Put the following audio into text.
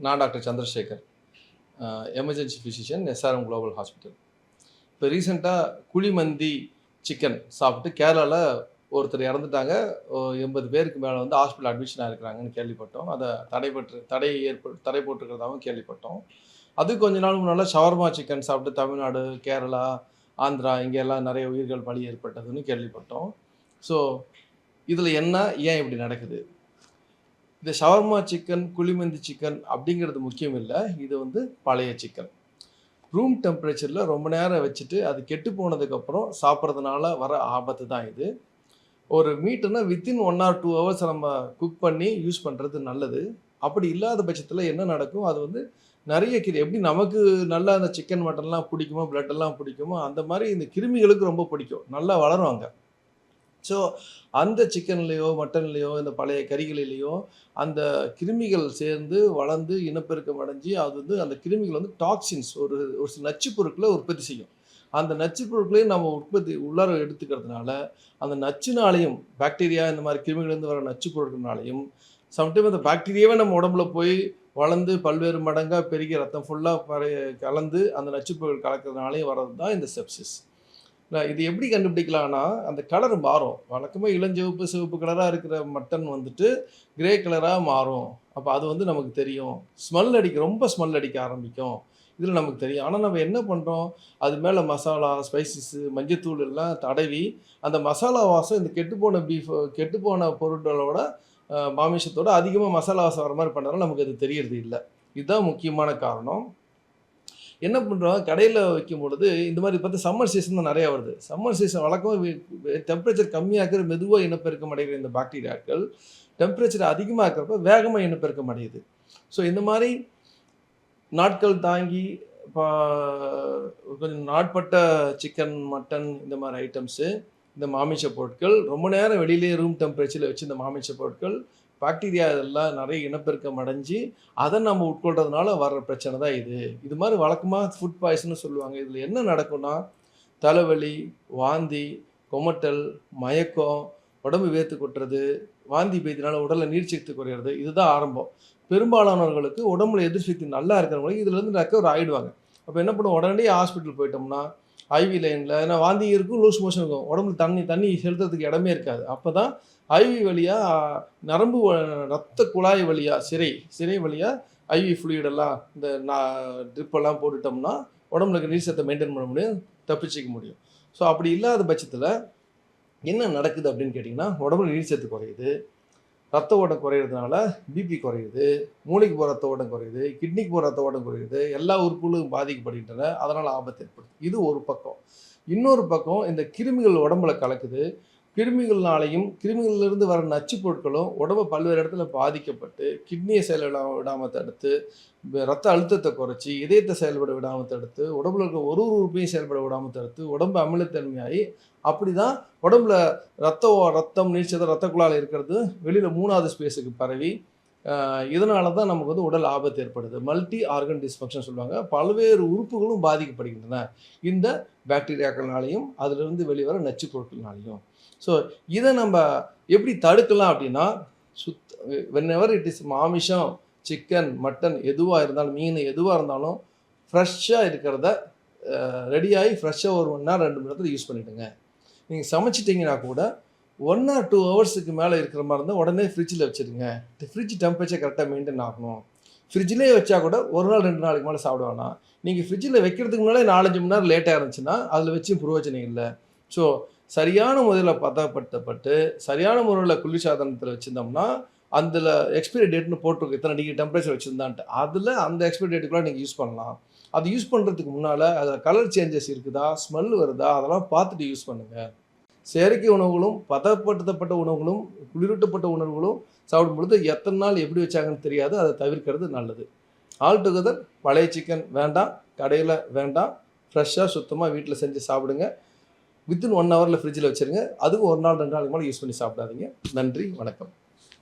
நான் doctor Chandrasekar emergency physician SRM global hospital இப்போ ரீசெண்டாக குழிமந்தி சிக்கன் சாப்பிட்டு கேரளாவில் ஒருத்தர் இறந்துட்டாங்க. ஓ- எண்பது பேருக்கு மேலே வந்து ஹாஸ்பிட்டல் அட்மிஷன் ஆகிருக்கிறாங்கன்னு கேள்விப்பட்டோம். அதை தடைபட்டு தடை ஏற்ப தடை போட்டிருக்கிறதாகவும் கேள்விப்பட்டோம். அது கொஞ்ச நாள் முன்னால் ஷவர்மா சிக்கன் சாப்பிட்டு தமிழ்நாடு கேரளா ஆந்திரா இங்கெல்லாம் நிறைய உயிர்கள் பலி ஏற்பட்டதுன்னு கேள்விப்பட்டோம். ஸோ இதில் என்ன ஏன் இப்படி நடக்குது? இந்த ஷவர்மா சிக்கன் குழிமந்தி சிக்கன் அப்படிங்கிறது முக்கியம் இல்லை. இது வந்து பழைய சிக்கன். ரூம் டெம்பரேச்சரில் ரொம்ப நேரம் வச்சுட்டு அது கெட்டு போனதுக்கப்புறம் சாப்பிட்றதுனால வர ஆபத்து தான் இது. ஒரு மீட்டுனா within one or two hours நம்ம குக் பண்ணி யூஸ் பண்ணுறது நல்லது. அப்படி இல்லாத பட்சத்தில் என்ன நடக்கும்? அது வந்து நிறைய கிரி எப்படி நமக்கு நல்லா அந்த சிக்கன் மட்டன்லாம் பிடிக்குமோ பிளட்டெல்லாம் பிடிக்குமோ அந்த மாதிரி இந்த கிருமிகளுக்கு ரொம்ப பிடிக்கும். நல்லா வளருவாங்க ஸோ அந்த சிக்கன்லேயோ மட்டன்லேயோ இந்த பழைய கறிகளிலேயோ அந்த கிருமிகள் சேர்ந்து வளர்ந்து இனப்பெருக்கம் அடைஞ்சு அது வந்து அந்த கிருமிகள் வந்து டாக்ஸின்ஸ் ஒரு ஒரு சில நச்சுப் பொருட்களை உற்பத்தி செய்யும். அந்த நச்சுப் பொருட்களையும் நம்ம உற்பத்தி உள்ளார எடுத்துக்கிறதுனால அந்த நச்சுனாலையும் பாக்டீரியா இந்த மாதிரி கிருமிகள்லேருந்து வர நச்சுப் பொருட்கள்னாலையும் சம்டைம் அந்த பாக்டீரியாவே நம்ம உடம்புல போய் வளர்ந்து பல்வேறு மடங்காக பெருகி ரத்தம் ஃபுல்லாக கலந்து அந்த நச்சுப் பொருட்கள் கலக்கிறதுனாலையும் வர்றது தான் இந்த செப்சிஸ் இது எப்படி கண்டுபிடிக்கலாம்னா அந்த கலர் மாறும். வழக்கமாக இளஞ்சிவப்பு சிவப்பு கலராக இருக்கிற மட்டன் வந்துட்டு கிரே கலராக மாறும். அப்போ அது வந்து நமக்கு தெரியும். ஸ்மெல் அடிக்க ரொம்ப ஸ்மெல் அடிக்க ஆரம்பிக்கும். இதில் நமக்கு தெரியும். ஆனால் நம்ம என்ன பண்ணுறோம் அது மேலே மசாலா ஸ்பைசஸ்ஸு மஞ்சத்தூள் எல்லாம் தடவி அந்த மசாலா வாசம் இந்த கெட்டுப்போன பீஃப் கெட்டுப்போன பொருட்களோட மாமிசத்தோட அதிகமாக மசாலா வாசம் வர மாதிரி பண்ணுறதுனால நமக்கு அது தெரியறது இல்லை. இதுதான் முக்கியமான காரணம். என்ன பண்ணுறோம் கடையில் வைக்கும் பொழுது இந்த மாதிரி பார்த்து சம்மர் சீசன் தான் நிறையா வருது. சம்மர் சீசன் வழக்கம் டெம்பரேச்சர் கம்மியாகிற மெதுவாக இனப்பெருக்கம் அடைகிற இந்த பாக்டீரியாக்கள் டெம்பரேச்சர் அதிகமாக இருக்கிறப்ப வேகமாக இனப்பெருக்கம் அடையுது. ஸோ இந்த மாதிரி நாட்கள் தாங்கி இப்போ கொஞ்சம் நாட்பட்ட சிக்கன் மட்டன் இந்த மாதிரி ஐட்டம்ஸு இந்த மாமிச பொருட்கள் ரொம்ப நேரம் வெளியிலே ரூம் டெம்பரேச்சரில் வச்சு இந்த மாமிச பொருட்கள் பாக்டீரியா இதெல்லாம் நிறைய இனப்பெருக்கம் அடைஞ்சு அதை நம்ம உட்கொள்றதுனால வர்ற பிரச்சனை தான் இது. இது மாதிரி வழக்கமாக ஃபுட் பாய்சன்னு சொல்லுவாங்க. இதில் என்ன நடக்கும்னா தலைவலி வாந்தி கொமட்டல் மயக்கம் உடம்பு வேர்த்து கொட்டுறது வாந்தி பேத்தினால உடலில் நீர்ச்சத்து குறையிறது இதுதான் ஆரம்பம். பெரும்பாலானவர்களுக்கு உடம்புல எதிர்சக்தி நல்லா இருக்கிறவங்களுக்கு இதுலேருந்து ரெக்கவர் ஆகிடுவாங்க அப்போ என்ன பண்ணுவோம்? உடனே ஹாஸ்பிட்டல் போயிட்டோம்னா ஐவி லைனில் ஏன்னா வாந்தி இருக்கும் லூஸ் மோஷன் இருக்கும். உடம்புல தண்ணி தண்ணி செலுத்துறதுக்கு இடமே இருக்காது. அப்போ தான் ஐவி வழியாக நரம்பு ரத்த குழாய் வழியாக சிறை சிறை வழியாக ஐவி ஃப்ளூயிடெல்லாம் இந்த ட்ரிப்பெல்லாம் போட்டுட்டோம்னா உடம்புல இருக்க நீர் சத்தை மெயின்டைன் பண்ண முடியும் தப்பிச்சிக்க முடியும். ஸோ அப்படி இல்லாத பட்சத்தில் என்ன நடக்குது அப்படின்னு கேட்டிங்கன்னா உடம்புல நீர் சத்து குறையுது. ரத்த ஓட்டம் குறையிறதுனால பிபி குறையுது மூளைக்கு போகிற ரத்த ஓட்டம் குறையுது கிட்னிக்கு போகிற ரத்த ஓட்டம் குறையுது எல்லா உறுப்புகளும் பாதிக்கப்படுகின்றன அதனால் ஆபத்து ஏற்படுது. இது ஒரு பக்கம். இன்னொரு பக்கம் இந்த கிருமிகள் உடம்புல கலக்குது கிருமிகள்னாலையும் கிருமிகளிலிருந்து வர நச்சுப் பொருட்களும் உடம்பு பல்வேறு இடத்துல பாதிக்கப்பட்டு கிட்னியை செயல்பட விடாமல் தடுத்து ரத்த அழுத்தத்தை குறைச்சி இதயத்தை செயல்பட விடாமல் தடுத்து உடம்புல இருக்க ஒரு ஒரு உறுப்பையும் செயல்பட விடாமல் தடுத்து உடம்பு அமிலத்தன்மையாகி அப்படி தான் உடம்புல ரத்த ரத்தம் நீர்ச்சதம் ரத்த குழாயில் இருக்கிறது வெளியில் மூணாவது ஸ்பேஸுக்கு பரவி இதனால தான் நமக்கு வந்து உடல் ஆபத்து ஏற்படுது. மல்டி ஆர்கன் டிஸ்ஃபங்க்ஷன் சொல்லுவாங்க. பல்வேறு உறுப்புகளும் பாதிக்கப்படுகின்றன. இந்த பாக்டீரியாக்கள்னாலையும் அதிலிருந்து வெளிவர நச்சு பொருட்கள்னாலையும். ஸோ இதை நம்ம எப்படி தடுக்கலாம் அப்படின்னா சுத் வென்எவர் இட் இஸ் மாமிசம் சிக்கன் மட்டன் எதுவாக இருந்தாலும் மீன் எதுவாக இருந்தாலும் ஃப்ரெஷ்ஷாக இருக்கிறத ரெடியாகி ஃப்ரெஷ்ஷாக ஒரு மணி நேரம் ரெண்டு மணி நேரத்தில் யூஸ் பண்ணிவிடுங்க நீங்கள் சமைச்சிட்டிங்கன்னா கூட ஒன் ஆர் டூ ஹவர்ஸுக்கு மேலே இருக்கிற மாதிரி இருந்தால் உடனே ஃப்ரிட்ஜில் வச்சுருங்க ஃப்ரிட்ஜ் டெம்பரேச்சர் கரெக்டாக மெயின்டைன் ஆகணும். ஃப்ரிட்ஜ்லேயே வச்சா கூட ஒரு நாள் ரெண்டு நாளைக்கு மேலே சாப்பிடுவானா நீங்கள் ஃப்ரிட்ஜில் வைக்கிறதுக்கு முன்னாலே நாலஞ்சு மணி நேரம் லேட்டாக இருந்துச்சுன்னா அதில் வச்சு பிரயோஜனம் இல்லை. ஸோ சரியான முறையில் பதப்படுத்தப்பட்டு சரியான முறையில் குளிர்சாதனத்தில் வச்சுருந்தோம்னா அதில் எக்ஸ்பைரி டேட்னு போட்டிருக்கு. இத்தனை டிகிரி டெம்பரேச்சர் வச்சுருந்தான்ட்டு. அதில் அந்த எக்ஸ்பைரி டேட்டுக்குள்ளே நீங்கள் யூஸ் பண்ணலாம். அது யூஸ் பண்ணுறதுக்கு முன்னால் அதில் கலர் சேஞ்சஸ் இருக்குதா? ஸ்மெல் வருதா? அதெல்லாம் பார்த்துட்டு யூஸ் பண்ணுங்கள் செயற்கை உணவுகளும் பதப்படுத்தப்பட்ட உணவுகளும் குளிரூட்டப்பட்ட உணவுகளும் சாப்பிடும் பொழுது எத்தனை நாள் எப்படி வச்சாங்கன்னு தெரியாது. அதை தவிர்க்கிறது நல்லது. ஆல் டுகெதர் பழைய சிக்கன் வேண்டாம் கடையில் வேண்டாம். ஃப்ரெஷ்ஷாக சுத்தமாக வீட்டில் செஞ்சு சாப்பிடுங்க. வித்தின் ஒன் ஹவரில் ஃப்ரிட்ஜில் வச்சுருங்க. அதுவும் ஒரு நாள் ரெண்டு நாளைக்கு மேலே யூஸ் பண்ணி சாப்பிடாதீங்க. நன்றி வணக்கம்.